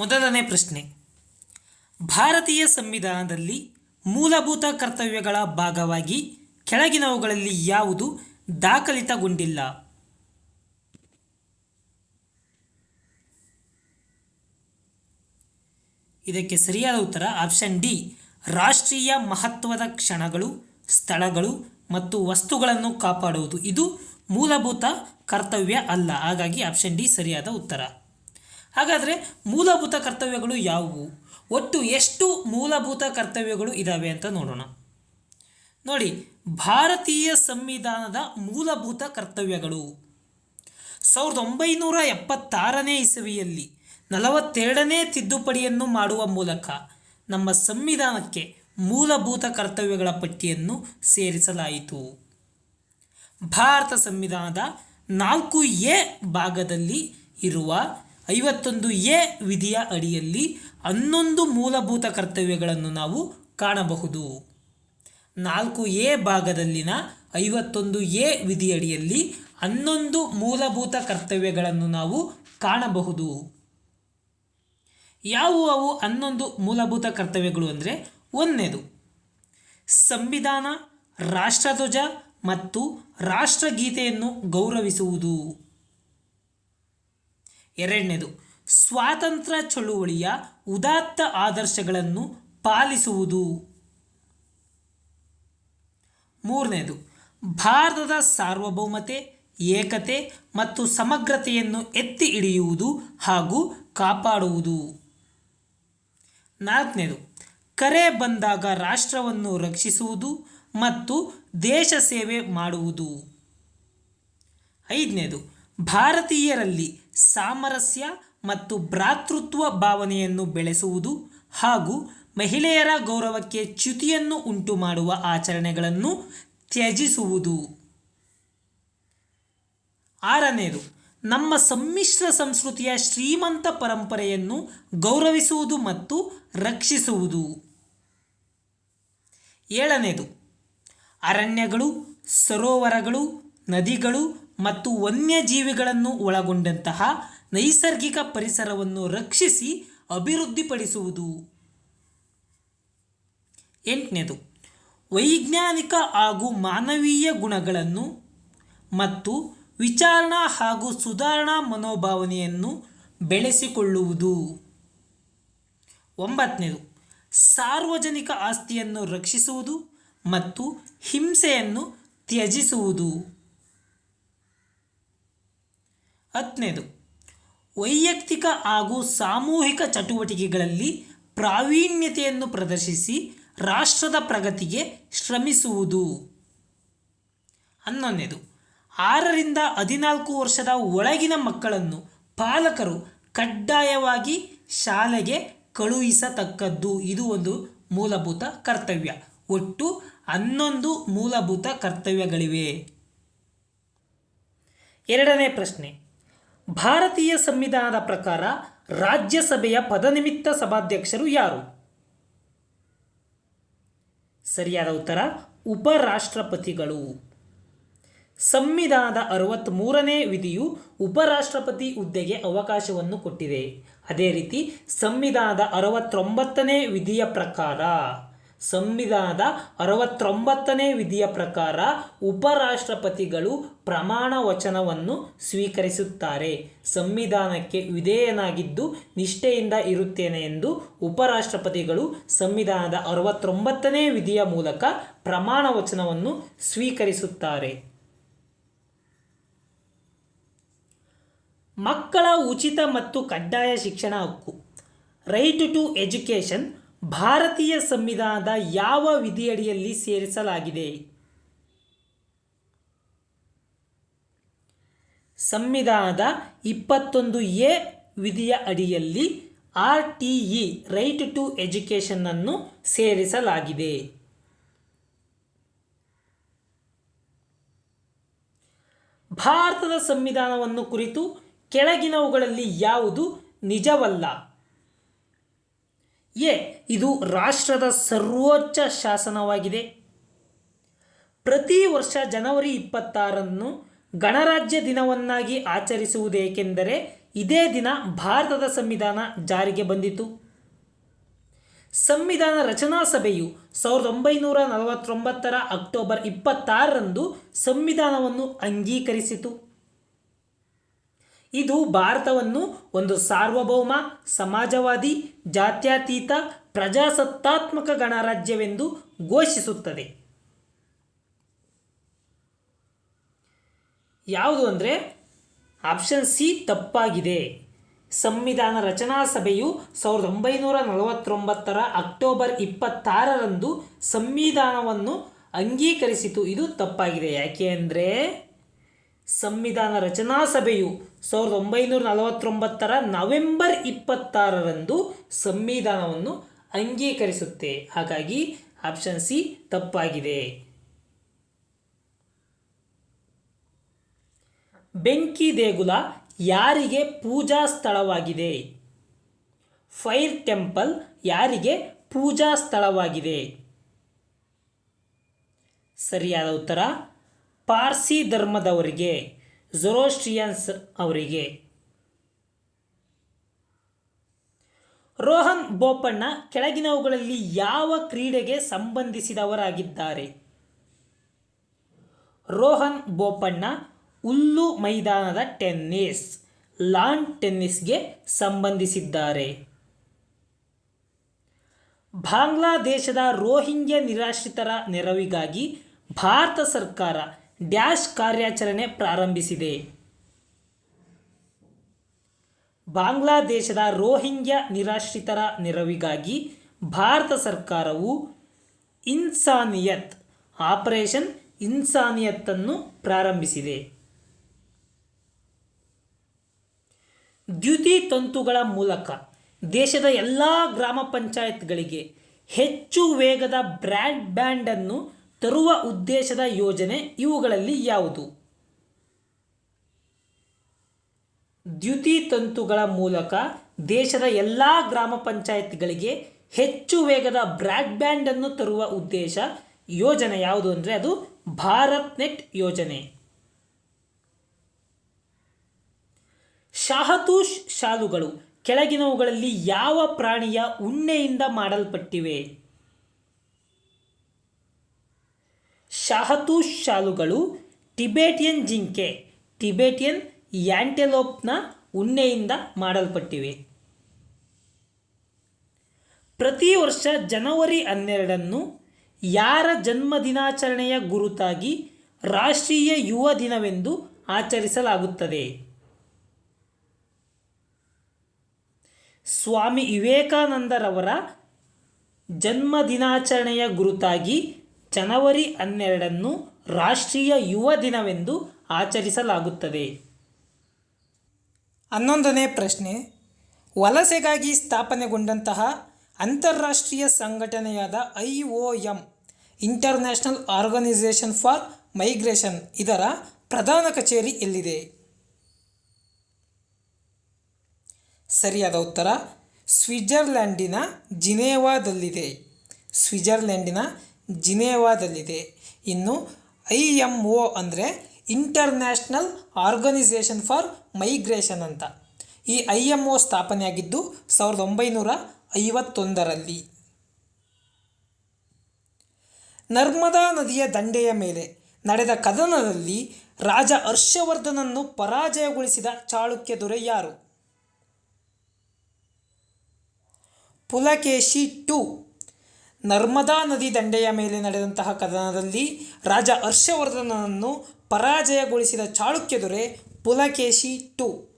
ಮೊದಲನೇ ಪ್ರಶ್ನೆ. ಭಾರತೀಯ ಸಂವಿಧಾನದಲ್ಲಿ ಮೂಲಭೂತ ಕರ್ತವ್ಯಗಳ ಭಾಗವಾಗಿ ಕೆಳಗಿನವುಗಳಲ್ಲಿ ಯಾವುದು ದಾಖಲಿತಗೊಂಡಿಲ್ಲ? ಇದಕ್ಕೆ ಸರಿಯಾದ ಉತ್ತರ ಆಪ್ಷನ್ ಡಿ. ರಾಷ್ಟ್ರೀಯ ಮಹತ್ವದ ಕ್ಷಣಗಳು, ಸ್ಥಳಗಳು ಮತ್ತು ವಸ್ತುಗಳನ್ನು ಕಾಪಾಡುವುದು. ಇದು ಮೂಲಭೂತ ಕರ್ತವ್ಯ ಅಲ್ಲ. ಹಾಗಾಗಿ ಆಪ್ಷನ್ ಡಿ ಸರಿಯಾದ ಉತ್ತರ. ಹಾಗಾದರೆ ಮೂಲಭೂತ ಕರ್ತವ್ಯಗಳು ಯಾವುವು? ಒಟ್ಟು ಎಷ್ಟು ಮೂಲಭೂತ ಕರ್ತವ್ಯಗಳು ಇದ್ದಾವೆ ಅಂತ ನೋಡೋಣ. ನೋಡಿ, ಭಾರತೀಯ ಸಂವಿಧಾನದ ಮೂಲಭೂತ ಕರ್ತವ್ಯಗಳು. ಸಾವಿರದ ಒಂಬೈನೂರ ಎಪ್ಪತ್ತಾರನೇ ಇಸವಿಯಲ್ಲಿ ನಲವತ್ತೆರಡನೇ ತಿದ್ದುಪಡಿಯನ್ನು ಮಾಡುವ ಮೂಲಕ ನಮ್ಮ ಸಂವಿಧಾನಕ್ಕೆ ಮೂಲಭೂತ ಕರ್ತವ್ಯಗಳ ಪಟ್ಟಿಯನ್ನು ಸೇರಿಸಲಾಯಿತು. ಭಾರತ ಸಂವಿಧಾನದ ನಾಲ್ಕು ಎ ಭಾಗದಲ್ಲಿ ಇರುವ ಐವತ್ತೊಂದು ಎ ವಿಧಿಯ ಅಡಿಯಲ್ಲಿ ಹನ್ನೊಂದು ಮೂಲಭೂತ ಕರ್ತವ್ಯಗಳನ್ನು ನಾವು ಕಾಣಬಹುದು. ನಾಲ್ಕು ಎ ಭಾಗದಲ್ಲಿನ ಐವತ್ತೊಂದು ಎ ವಿಧಿಯಡಿಯಲ್ಲಿ ಹನ್ನೊಂದು ಮೂಲಭೂತ ಕರ್ತವ್ಯಗಳನ್ನು ನಾವು ಕಾಣಬಹುದು. ಯಾವುವು ಅವು ಹನ್ನೊಂದು ಮೂಲಭೂತ ಕರ್ತವ್ಯಗಳು ಅಂದರೆ ಒಂದನೇದು, ಸಂವಿಧಾನ, ರಾಷ್ಟ್ರಧ್ವಜ ಮತ್ತು ರಾಷ್ಟ್ರಗೀತೆಯನ್ನು ಗೌರವಿಸುವುದು. ಎರಡನೇದು, ಸ್ವಾತಂತ್ರ್ಯ ಚಳುವಳಿಯ ಉದಾತ್ತ ಆದರ್ಶಗಳನ್ನು ಪಾಲಿಸುವುದು. ಮೂರನೇದು, ಭಾರತದ ಸಾರ್ವಭೌಮತೆ, ಏಕತೆ ಮತ್ತು ಸಮಗ್ರತೆಯನ್ನು ಎತ್ತಿ ಹಿಡಿಯುವುದು ಹಾಗೂ ಕಾಪಾಡುವುದು. ನಾಲ್ಕನೇದು, ಕರೆ ಬಂದಾಗ ರಾಷ್ಟ್ರವನ್ನು ರಕ್ಷಿಸುವುದು ಮತ್ತು ದೇಶ ಸೇವೆ ಮಾಡುವುದು. ಐದನೇದು, ಭಾರತೀಯರಲ್ಲಿ ಸಾಮರಸ್ಯ ಮತ್ತು ಭ್ರಾತೃತ್ವ ಭಾವನೆಯನ್ನು ಬೆಳೆಸುವುದು ಹಾಗೂ ಮಹಿಳೆಯರ ಗೌರವಕ್ಕೆ ಚ್ಯುತಿಯನ್ನು ಉಂಟು ಮಾಡುವ ಆಚರಣೆಗಳನ್ನು ತ್ಯಜಿಸುವುದು. ಆರನೇದು, ನಮ್ಮ ಸಮ್ಮಿಶ್ರ ಸಂಸ್ಕೃತಿಯ ಶ್ರೀಮಂತ ಪರಂಪರೆಯನ್ನು ಗೌರವಿಸುವುದು ಮತ್ತು ರಕ್ಷಿಸುವುದು. ಏಳನೇದು, ಅರಣ್ಯಗಳು, ಸರೋವರಗಳು, ನದಿಗಳು ಮತ್ತು ವನ್ಯಜೀವಿಗಳನ್ನು ಒಳಗೊಂಡಂತಹ ನೈಸರ್ಗಿಕ ಪರಿಸರವನ್ನು ರಕ್ಷಿಸಿ ಅಭಿವೃದ್ಧಿಪಡಿಸುವುದು. ಎಂಟನೇದು, ವೈಜ್ಞಾನಿಕ ಹಾಗೂ ಮಾನವೀಯ ಗುಣಗಳನ್ನು ಮತ್ತು ವಿಚಾರಣಾ ಹಾಗೂ ಸುಧಾರಣಾ ಮನೋಭಾವನೆಯನ್ನು ಬೆಳೆಸಿಕೊಳ್ಳುವುದು. ಒಂಬತ್ತನೇದು, ಸಾರ್ವಜನಿಕ ಆಸ್ತಿಯನ್ನು ರಕ್ಷಿಸುವುದು ಮತ್ತು ಹಿಂಸೆಯನ್ನು ತ್ಯಜಿಸುವುದು. ಹತ್ತನೇದು ವೈಯಕ್ತಿಕ ಹಾಗೂ ಸಾಮೂಹಿಕ ಚಟುವಟಿಕೆಗಳಲ್ಲಿ ಪ್ರಾವೀಣ್ಯತೆಯನ್ನು ಪ್ರದರ್ಶಿಸಿ ರಾಷ್ಟ್ರದ ಪ್ರಗತಿಗೆ ಶ್ರಮಿಸುವುದು. ಹನ್ನೊಂದನೇದು. ಆರರಿಂದ ಹದಿನಾಲ್ಕು ವರ್ಷದ ಒಳಗಿನ ಮಕ್ಕಳನ್ನು ಪಾಲಕರು ಕಡ್ಡಾಯವಾಗಿ ಶಾಲೆಗೆ ಕಳುಹಿಸತಕ್ಕದ್ದು. ಇದು ಒಂದು ಮೂಲಭೂತ ಕರ್ತವ್ಯ. ಒಟ್ಟು ಹನ್ನೊಂದು ಮೂಲಭೂತ ಕರ್ತವ್ಯಗಳಿವೆ. ಎರಡನೇ ಪ್ರಶ್ನೆ. ಭಾರತೀಯ ಸಂವಿಧಾನದ ಪ್ರಕಾರ ರಾಜ್ಯಸಭೆಯ ಪದನಿಮಿತ್ತ ಸಭಾಧ್ಯಕ್ಷರು ಯಾರು? ಸರಿಯಾದ ಉತ್ತರ, ಉಪರಾಷ್ಟ್ರಪತಿಗಳು. ಸಂವಿಧಾನದ ಅರವತ್ತ್ಮೂರನೇ ವಿಧಿಯು ಉಪರಾಷ್ಟ್ರಪತಿ ಹುದ್ದೆಗೆ ಅವಕಾಶವನ್ನು ಕೊಟ್ಟಿದೆ. ಅದೇ ರೀತಿ, ಸಂವಿಧಾನದ ಅರವತ್ತೊಂಬತ್ತನೇ ವಿಧಿಯ ಪ್ರಕಾರ. ಸಂವಿಧಾನದ ಅರವತ್ತೊಂಬತ್ತನೇ ವಿಧಿಯ ಪ್ರಕಾರ ಉಪರಾಷ್ಟ್ರಪತಿಗಳು ಪ್ರಮಾಣ ವಚನವನ್ನು ಸ್ವೀಕರಿಸುತ್ತಾರೆ. ಸಂವಿಧಾನಕ್ಕೆ ವಿಧೇಯನಾಗಿದ್ದು ನಿಷ್ಠೆಯಿಂದ ಇರುತ್ತೇನೆ ಎಂದು ಉಪರಾಷ್ಟ್ರಪತಿಗಳು ಸಂವಿಧಾನದ ಅರವತ್ತೊಂಬತ್ತನೇ ವಿಧಿಯ ಮೂಲಕ ಪ್ರಮಾಣ ವಚನವನ್ನು ಸ್ವೀಕರಿಸುತ್ತಾರೆ. ಮಕ್ಕಳ ಉಚಿತ ಮತ್ತು ಕಡ್ಡಾಯ ಶಿಕ್ಷಣ ಹಕ್ಕು. ರೈಟ್ ಟು ಎಜುಕೇಷನ್ ಭಾರತೀಯ ಸಂವಿಧಾನದ ಯಾವ ವಿಧಿಯಡಿಯಲ್ಲಿ ಸೇರಿಸಲಾಗಿದೆ? ಸಂವಿಧಾನದ ಇಪ್ಪತ್ತೊಂದು ಎ ವಿಧಿಯ ಅಡಿಯಲ್ಲಿ R T E right to ಎಜುಕೇಷನನ್ನು ಸೇರಿಸಲಾಗಿದೆ. ಭಾರತದ ಸಂವಿಧಾನವನ್ನು ಕುರಿತು ಕೆಳಗಿನವುಗಳಲ್ಲಿ ಯಾವುದು ನಿಜವಲ್ಲ? ಎ ಇದು ರಾಷ್ಟ್ರದ ಸರ್ವೋಚ್ಚ ಶಾಸನವಾಗಿದೆ. ಪ್ರತಿ ವರ್ಷ ಜನವರಿ ಇಪ್ಪತ್ತಾರನ್ನು ಗಣರಾಜ್ಯ ದಿನವನ್ನಾಗಿ ಆಚರಿಸುವುದೇಕೆಂದರೆ ಇದೇ ದಿನ ಭಾರತದ ಸಂವಿಧಾನ ಜಾರಿಗೆ ಬಂದಿತು. ಸಂವಿಧಾನ ರಚನಾ ಸಭೆಯು ಸಾವಿರದ ಒಂಬೈನೂರ ನಲವತ್ತೊಂಬತ್ತರ ಅಕ್ಟೋಬರ್ ಇಪ್ಪತ್ತಾರರಂದು ಸಂವಿಧಾನವನ್ನು ಅಂಗೀಕರಿಸಿತು. ಇದು ಭಾರತವನ್ನು ಒಂದು ಸಾರ್ವಭೌಮ, ಸಮಾಜವಾದಿ, ಜಾತ್ಯತೀತ, ಪ್ರಜಾಸತ್ತಾತ್ಮಕ ಗಣರಾಜ್ಯವೆಂದು ಘೋಷಿಸುತ್ತದೆ. ಯಾವುದು ಅಂದರೆ ಆಪ್ಷನ್ ಸಿ ತಪ್ಪಾಗಿದೆ. ಸಂವಿಧಾನ ರಚನಾ ಸಭೆಯು ಸಾವಿರದ ಒಂಬೈನೂರ ನಲವತ್ತೊಂಬತ್ತರ ಅಕ್ಟೋಬರ್ ಇಪ್ಪತ್ತಾರರಂದು ಸಂವಿಧಾನವನ್ನು ಅಂಗೀಕರಿಸಿತು. ಇದು ತಪ್ಪಾಗಿದೆ. ಯಾಕೆ ಅಂದರೆ ಸಂವಿಧಾನ ರಚನಾ ಸಭೆಯು ಸಾವಿರದ ಒಂಬೈನೂರ ನಲವತ್ತೊಂಬತ್ತರ ನವೆಂಬರ್ ಇಪ್ಪತ್ತಾರರಂದು ಸಂವಿಧಾನವನ್ನು ಅಂಗೀಕರಿಸುತ್ತೆ. ಹಾಗಾಗಿ ಆಪ್ಷನ್ ಸಿ ತಪ್ಪಾಗಿದೆ. ಬೆಂಕಿ ದೇಗುಲ ಯಾರಿಗೆ ಪೂಜಾ ಸ್ಥಳವಾಗಿದೆ? ಫೈರ್ ಟೆಂಪಲ್ ಯಾರಿಗೆ ಪೂಜಾ ಸ್ಥಳವಾಗಿದೆ? ಸರಿಯಾದ ಉತ್ತರ ಪಾರ್ಸಿ ಧರ್ಮದವರಿಗೆ ಜೊರೋಸ್ಟ್ರಿಯನ್ಸ್ ಅವರಿಗೆ. ರೋಹನ್ ಬೋಪಣ್ಣ ಕೆಳಗಿನವುಗಳಲ್ಲಿ ಯಾವ ಕ್ರೀಡೆಗೆ ಸಂಬಂಧಿಸಿದವರಾಗಿದ್ದಾರೆ? ರೋಹನ್ ಬೋಪಣ್ಣ ಹುಲ್ಲು ಮೈದಾನದ ಟೆನ್ನಿಸ್, ಲಾನ್ ಟೆನ್ನಿಸ್ಗೆ ಸಂಬಂಧಿಸಿದ್ದಾರೆ. ಬಾಂಗ್ಲಾದೇಶದ ರೋಹಿಂಗ್ಯ ನಿರಾಶ್ರಿತರ ನೆರವಿಗಾಗಿ ಭಾರತ ಸರ್ಕಾರ ಡ್ಯಾಶ್ ಕಾರ್ಯಾಚರಣೆ ಪ್ರಾರಂಭಿಸಿದೆ. ಬಾಂಗ್ಲಾದೇಶದ ರೋಹಿಂಗ್ಯ ನಿರಾಶ್ರಿತರ ನೆರವಿಗಾಗಿ ಭಾರತ ಸರ್ಕಾರವು ಇನ್ಸಾನಿಯತ್, ಆಪರೇಷನ್ ಇನ್ಸಾನಿಯತ್ತನ್ನು ಪ್ರಾರಂಭಿಸಿದೆ. ದ್ಯುತಿ ತಂತುಗಳ ಮೂಲಕ ದೇಶದ ಎಲ್ಲ ಗ್ರಾಮ ಪಂಚಾಯತ್ಗಳಿಗೆ ಹೆಚ್ಚು ವೇಗದ ಬ್ರ್ಯಾಂಡ್ ಬ್ಯಾಂಡನ್ನು ತರುವ ಉದ್ದೇಶದ ಯೋಜನೆ ಇವುಗಳಲ್ಲಿ ಯಾವುದು? ದ್ಯುತಿ ತಂತುಗಳ ಮೂಲಕ ದೇಶದ ಎಲ್ಲ ಗ್ರಾಮ ಪಂಚಾಯತ್ಗಳಿಗೆ ಹೆಚ್ಚು ವೇಗದ ಬ್ರಾಡ್ಬ್ಯಾಂಡನ್ನು ತರುವ ಉದ್ದೇಶ ಯೋಜನೆ ಯಾವುದು ಅಂದರೆ ಅದು ಭಾರತ್ ನೆಟ್ ಯೋಜನೆ. ಶಾಹತೂಷ್ ಶಾಲುಗಳು ಕೆಳಗಿನವುಗಳಲ್ಲಿ ಯಾವ ಪ್ರಾಣಿಯ ಉಣ್ಣೆಯಿಂದ ಮಾಡಲ್ಪಟ್ಟಿವೆ? ಶಾಹತೂಷ್ ಶಾಲುಗಳು ಟಿಬೇಟಿಯನ್ ಜಿಂಕೆ, ಟಿಬೇಟಿಯನ್ ಯಾಂಟೆಲೋಪ್ನ ಉಣ್ಣೆಯಿಂದ ಮಾಡಲ್ಪಟ್ಟಿವೆ. ಪ್ರತಿ ವರ್ಷ ಜನವರಿ ಹನ್ನೆರಡನ್ನು ಯಾರ ಜನ್ಮದಿನಾಚರಣೆಯ ಗುರುತಾಗಿ ರಾಷ್ಟ್ರೀಯ ಯುವ ದಿನವೆಂದು ಆಚರಿಸಲಾಗುತ್ತದೆ. ಸ್ವಾಮಿ ವಿವೇಕಾನಂದರವರ ಜನ್ಮದಿನಾಚರಣೆಯ ಗುರುತಾಗಿ ಜನವರಿ ಹನ್ನೆರಡನ್ನು ರಾಷ್ಟ್ರೀಯ ಯುವ ದಿನವೆಂದು ಆಚರಿಸಲಾಗುತ್ತದೆ. ಹನ್ನೊಂದನೇ ಪ್ರಶ್ನೆ. ವಲಸೆಗಾಗಿ ಸ್ಥಾಪನೆಗೊಂಡಂತಹ ಅಂತಾರಾಷ್ಟ್ರೀಯ ಸಂಘಟನೆಯಾದ I O M international organisation for migration ಇದರ ಪ್ರಧಾನ ಕಚೇರಿ ಎಲ್ಲಿದೆ? ಸರಿಯಾದ ಉತ್ತರ ಸ್ವಿಟ್ಜರ್ಲ್ಯಾಂಡಿನ ಜಿನೇವಾದಲ್ಲಿದೆ. ಸ್ವಿಟ್ಜರ್ಲ್ಯಾಂಡಿನ ಜಿನೇವಾದಲ್ಲಿದೆ. ಇನ್ನು ಐ ಎಂ ಒ ಅಂದರೆ ಇಂಟರ್ನ್ಯಾಷನಲ್ ಆರ್ಗನೈಸೇಷನ್ ಫಾರ್ ಮೈಗ್ರೇಷನ್ ಅಂತ. ಈ ಐ ಎಂ ಒ ಸ್ಥಾಪನೆಯಾಗಿದ್ದು ಸಾವಿರದ ಒಂಬೈನೂರ ಐವತ್ತೊಂದರಲ್ಲಿ. ನರ್ಮದಾ ನದಿಯ ದಂಡೆಯ ಮೇಲೆ ನಡೆದ ಕದನದಲ್ಲಿ ರಾಜ ಹರ್ಷವರ್ಧನನ್ನು ಪರಾಜಯಗೊಳಿಸಿದ ಚಾಳುಕ್ಯ ದೊರೆ ಯಾರು? ಪುಲಕೇಶಿ ಟು. ನರ್ಮದಾ ನದಿ ದಂಡೆಯ ಮೇಲೆ ನಡೆದಂತಹ ಕದನದಲ್ಲಿ ರಾಜ ಹರ್ಷವರ್ಧನನನ್ನು ಪರಾಜಯಗೊಳಿಸಿದ ಚಾಳುಕ್ಯ ದೊರೆ ಪುಲಕೇಶಿ ಟು.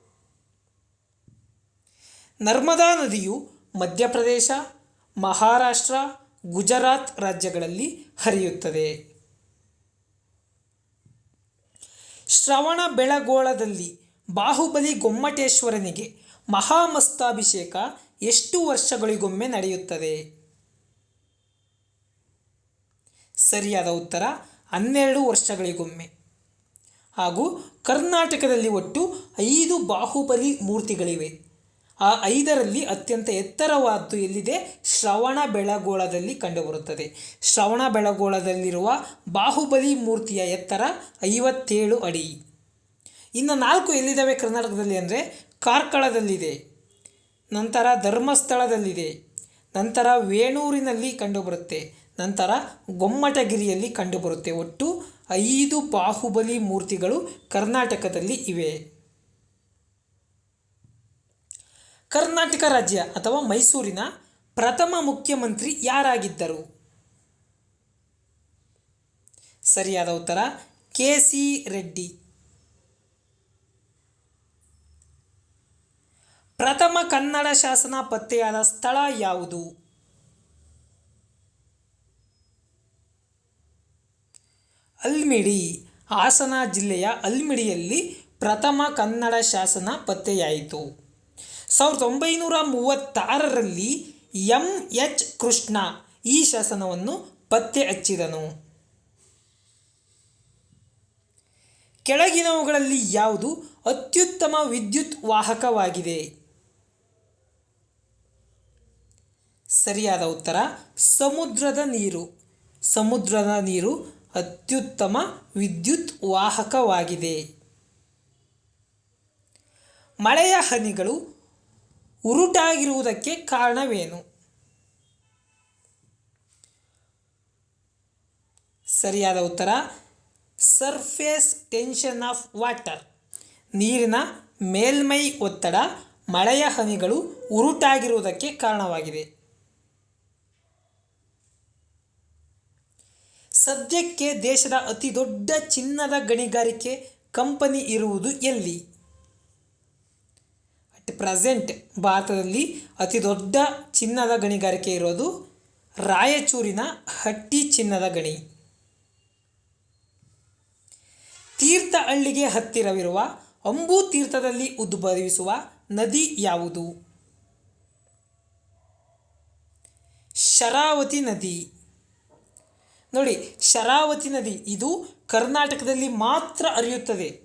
ನರ್ಮದಾ ನದಿಯು ಮಧ್ಯಪ್ರದೇಶ, ಮಹಾರಾಷ್ಟ್ರ, ಗುಜರಾತ್ ರಾಜ್ಯಗಳಲ್ಲಿ ಹರಿಯುತ್ತದೆ. ಶ್ರವಣ ಬೆಳಗೋಳದಲ್ಲಿ ಬಾಹುಬಲಿ ಗೊಮ್ಮಟೇಶ್ವರನಿಗೆ ಮಹಾಮಸ್ತಾಭಿಷೇಕ ಎಷ್ಟು ವರ್ಷಗಳಿಗೊಮ್ಮೆ ನಡೆಯುತ್ತದೆ? ಸರಿಯಾದ ಉತ್ತರ ಹನ್ನೆರಡು ವರ್ಷಗಳಿಗೊಮ್ಮೆ. ಹಾಗೂ ಕರ್ನಾಟಕದಲ್ಲಿ ಒಟ್ಟು ಐದು ಬಾಹುಬಲಿ ಮೂರ್ತಿಗಳಿವೆ. ಆ ಐದರಲ್ಲಿ ಅತ್ಯಂತ ಎತ್ತರವಾದ್ದು ಎಲ್ಲಿದೆ? ಶ್ರವಣ ಬೆಳಗೋಳದಲ್ಲಿ ಕಂಡುಬರುತ್ತದೆ. ಶ್ರವಣ ಬೆಳಗೋಳದಲ್ಲಿರುವ ಬಾಹುಬಲಿ ಮೂರ್ತಿಯ ಎತ್ತರ ಐವತ್ತೇಳು ಅಡಿ. ಇನ್ನು ನಾಲ್ಕು ಎಲ್ಲಿದ್ದಾವೆ ಕರ್ನಾಟಕದಲ್ಲಿ ಅಂದರೆ ಕಾರ್ಕಳದಲ್ಲಿದೆ. ನಂತರ ಧರ್ಮಸ್ಥಳದಲ್ಲಿದೆ. ನಂತರ ವೇಣೂರಿನಲ್ಲಿ ಕಂಡುಬರುತ್ತೆ. ನಂತರ ಗೊಮ್ಮಟಗಿರಿಯಲ್ಲಿ ಕಂಡುಬರುತ್ತೆ. ಒಟ್ಟು ಐದು ಬಾಹುಬಲಿ ಮೂರ್ತಿಗಳು ಕರ್ನಾಟಕದಲ್ಲಿ ಇವೆ. ಕರ್ನಾಟಕ ರಾಜ್ಯ ಅಥವಾ ಮೈಸೂರಿನ ಪ್ರಥಮ ಮುಖ್ಯಮಂತ್ರಿ ಯಾರಾಗಿದ್ದರು? ಸರಿಯಾದ ಉತ್ತರ, ಕೆ ಸಿ ರೆಡ್ಡಿ. ಪ್ರಥಮ ಕನ್ನಡ ಶಾಸನ ಪತ್ತೆಯಾದ ಸ್ಥಳ ಯಾವುದು? ಅಲ್ಮಿಡಿ ಹಾಸನ ಜಿಲ್ಲೆಯ ಅಲ್ಮಿಡಿಯಲ್ಲಿ ಪ್ರಥಮ ಕನ್ನಡ ಶಾಸನ ಪತ್ತೆಯಾಯಿತು. ಸಾವಿರದ ಒಂಬೈನೂರ ಮೂವತ್ತಾರರಲ್ಲಿ ಎಂ. ಎಚ್. ಕೃಷ್ಣ ಈ ಶಾಸನವನ್ನು ಪತ್ತೆ ಹಚ್ಚಿದನು. ಕೆಳಗಿನವುಗಳಲ್ಲಿ ಯಾವುದು ಅತ್ಯುತ್ತಮ ವಿದ್ಯುತ್ ವಾಹಕವಾಗಿದೆ? ಸರಿಯಾದ ಉತ್ತರ, ಸಮುದ್ರದ ನೀರು. ಸಮುದ್ರದ ನೀರು ಅತ್ಯುತ್ತಮ ವಿದ್ಯುತ್ ವಾಹಕವಾಗಿದೆ. ಮಳೆಯ ಹನಿಗಳು ಉರುಟಾಗಿರುವುದಕ್ಕೆ ಕಾರಣವೇನು? ಸರಿಯಾದ ಉತ್ತರ ಸರ್ಫೇಸ್ ಟೆನ್ಷನ್ ಆಫ್ ವಾಟರ್ ನೀರಿನ ಮೇಲ್ಮೈ ಒತ್ತಡ ಮಳೆಯ ಹನಿಗಳು ಉರುಟಾಗಿರುವುದಕ್ಕೆ ಕಾರಣವಾಗಿದೆ. ಸದ್ಯಕ್ಕೆ ದೇಶದ ಅತಿ ದೊಡ್ಡ ಚಿನ್ನದ ಗಣಿಗಾರಿಕೆ ಕಂಪನಿ ಇರುವುದು ಎಲ್ಲಿ? ಅಟ್ ಪ್ರೆಸೆಂಟ್ ಭಾರತದಲ್ಲಿ ಅತಿ ದೊಡ್ಡ ಚಿನ್ನದ ಗಣಿಗಾರಿಕೆ ಇರೋದು ರಾಯಚೂರಿನ ಹಟ್ಟಿ ಚಿನ್ನದ ಗಣಿ. ತೀರ್ಥಹಳ್ಳಿಗೆ ಹತ್ತಿರವಿರುವ ಅಂಬು ತೀರ್ಥದಲ್ಲಿ ಉದ್ಭವಿಸುವ ನದಿ ಯಾವುದು? ಶರಾವತಿ ನದಿ. ನೋಡಿ, ಶರಾವತಿ ನದಿ, ಇದು ಕರ್ನಾಟಕದಲ್ಲಿ ಮಾತ್ರ ಹರಿಯುತ್ತದೆ.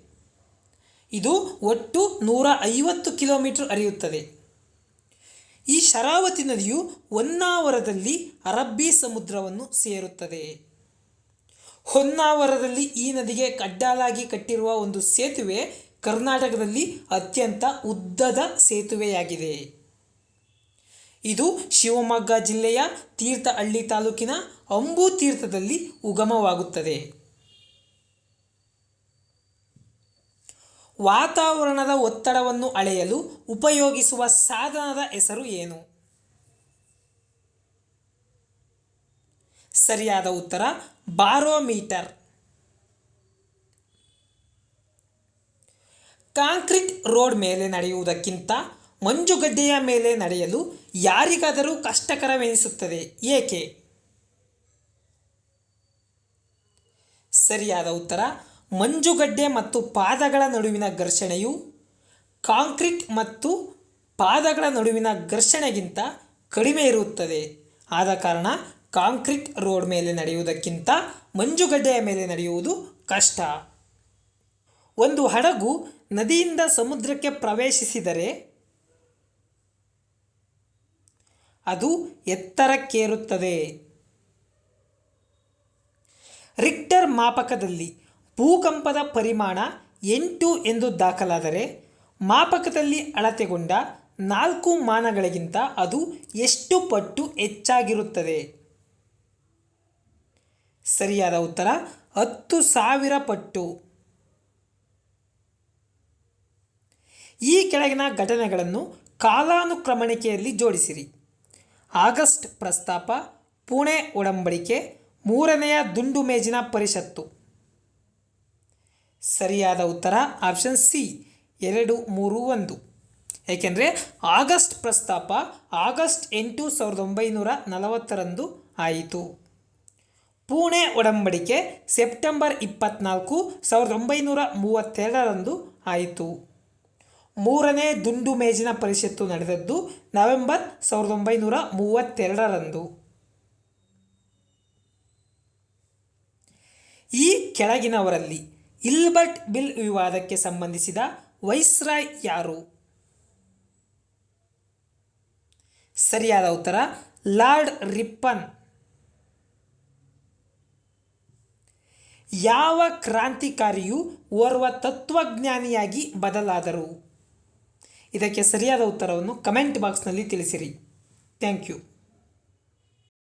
ಇದು ಒಟ್ಟು ನೂರ ಐವತ್ತು ಕಿಲೋಮೀಟರ್ ಹರಿಯುತ್ತದೆ. ಈ ಶರಾವತಿ ನದಿಯು ಹೊನ್ನಾವರದಲ್ಲಿ ಅರಬ್ಬಿ ಸಮುದ್ರವನ್ನು ಸೇರುತ್ತದೆ. ಹೊನ್ನಾವರದಲ್ಲಿ ಈ ನದಿಗೆ ಕಡ್ಡಾಲಾಗಿ ಕಟ್ಟಿರುವ ಒಂದು ಸೇತುವೆ ಕರ್ನಾಟಕದಲ್ಲಿ ಅತ್ಯಂತ ಉದ್ದದ ಸೇತುವೆಯಾಗಿದೆ. ಇದು ಶಿವಮೊಗ್ಗ ಜಿಲ್ಲೆಯ ತೀರ್ಥಹಳ್ಳಿ ತಾಲೂಕಿನ ಅಂಬು ತೀರ್ಥದಲ್ಲಿ ಉಗಮವಾಗುತ್ತದೆ. ವಾತಾವರಣದ ಒತ್ತಡವನ್ನು ಅಳೆಯಲು ಉಪಯೋಗಿಸುವ ಸಾಧನದ ಹೆಸರು ಏನು? ಸರಿಯಾದ ಉತ್ತರ, ಬಾರೋಮೀಟರ್. ಕಾಂಕ್ರೀಟ್ ರೋಡ್ ಮೇಲೆ ನಡೆಯುವುದಕ್ಕಿಂತ ಮಂಜುಗಡ್ಡೆಯ ಮೇಲೆ ನಡೆಯಲು ಯಾರಿಗಾದರೂ ಕಷ್ಟಕರವೆನಿಸುತ್ತದೆ, ಏಕೆ? ಸರಿಯಾದ ಉತ್ತರ, ಮಂಜುಗಡ್ಡೆ ಮತ್ತು ಪಾದಗಳ ನಡುವಿನ ಘರ್ಷಣೆಯು ಕಾಂಕ್ರೀಟ್ ಮತ್ತು ಪಾದಗಳ ನಡುವಿನ ಘರ್ಷಣೆಗಿಂತ ಕಡಿಮೆ ಇರುತ್ತದೆ. ಆದ ಕಾರಣ ಕಾಂಕ್ರೀಟ್ ರೋಡ್ ಮೇಲೆ ನಡೆಯುವುದಕ್ಕಿಂತ ಮಂಜುಗಡ್ಡೆಯ ಮೇಲೆ ನಡೆಯುವುದು ಕಷ್ಟ. ಒಂದು ಹಡಗು ನದಿಯಿಂದ ಸಮುದ್ರಕ್ಕೆ ಪ್ರವೇಶಿಸಿದರೆ ಅದು ಎತ್ತರಕ್ಕೇರುತ್ತದೆ. ರಿಕ್ಟರ್ ಮಾಪಕದಲ್ಲಿ ಭೂಕಂಪದ ಪರಿಮಾಣ ಎಂಟು ಎಂದು ದಾಖಲಾದರೆ ಮಾಪಕದಲ್ಲಿ ಅಳತೆಗೊಂಡ ನಾಲ್ಕು ಮಾನಗಳಿಗಿಂತ ಅದು ಎಷ್ಟು ಪಟ್ಟು ಹೆಚ್ಚಾಗಿರುತ್ತದೆ? ಸರಿಯಾದ ಉತ್ತರ, ಹತ್ತು ಸಾವಿರ ಪಟ್ಟು. ಈ ಕೆಳಗಿನ ಘಟನೆಗಳನ್ನು ಕಾಲಾನುಕ್ರಮಣಿಕೆಯಲ್ಲಿ ಜೋಡಿಸಿರಿ. ಆಗಸ್ಟ್ ಪ್ರಸ್ತಾಪ, ಪುಣೆ ಒಡಂಬಡಿಕೆ ಮೂರನೆಯ ದುಂಡು ಮೇಜಿನ ಪರಿಷತ್ತು. ಸರಿಯಾದ ಉತ್ತರ, ಆಪ್ಷನ್ ಸಿ, ಎರಡು, ಮೂರು, ಒಂದು. ಏಕೆಂದರೆ ಆಗಸ್ಟ್ ಪ್ರಸ್ತಾಪ ಆಗಸ್ಟ್ ಎಂಟು ಸಾವಿರದ ಒಂಬೈನೂರ ನಲವತ್ತರಂದು ಆಯಿತು. ಪುಣೆ ಒಡಂಬಡಿಕೆ ಸೆಪ್ಟೆಂಬರ್ ಇಪ್ಪತ್ನಾಲ್ಕು ಸಾವಿರದ ಒಂಬೈನೂರ ಮೂವತ್ತೆರಡರಂದು ಆಯಿತು. ಮೂರನೇ ದುಂಡು ಮೇಜಿನ ಪರಿಷತ್ತು ನಡೆದದ್ದು ನವೆಂಬರ್ ಸಾವಿರದ ಒಂಬೈನೂರ ಮೂವತ್ತೆರಡರಂದು ಈ ಕೆಳಗಿನವರಲ್ಲಿ. ಇಲ್ಬರ್ಟ್ ಬಿಲ್ ವಿವಾದಕ್ಕೆ ಸಂಬಂಧಿಸಿದ ವೈಸ್ರಾಯ್ ಯಾರು? ಸರಿಯಾದ ಉತ್ತರ, ಲಾರ್ಡ್ ರಿಪ್ಪನ್. ಯಾವ ಕ್ರಾಂತಿಕಾರಿಯು ಓರ್ವ ತತ್ವಜ್ಞಾನಿಯಾಗಿ ಬದಲಾದರು? ಇದಕ್ಕೆ ಸರಿಯಾದ ಉತ್ತರವನ್ನು ಕಮೆಂಟ್ ಬಾಕ್ಸ್ನಲ್ಲಿ ತಿಳಿಸಿರಿ. Thank you.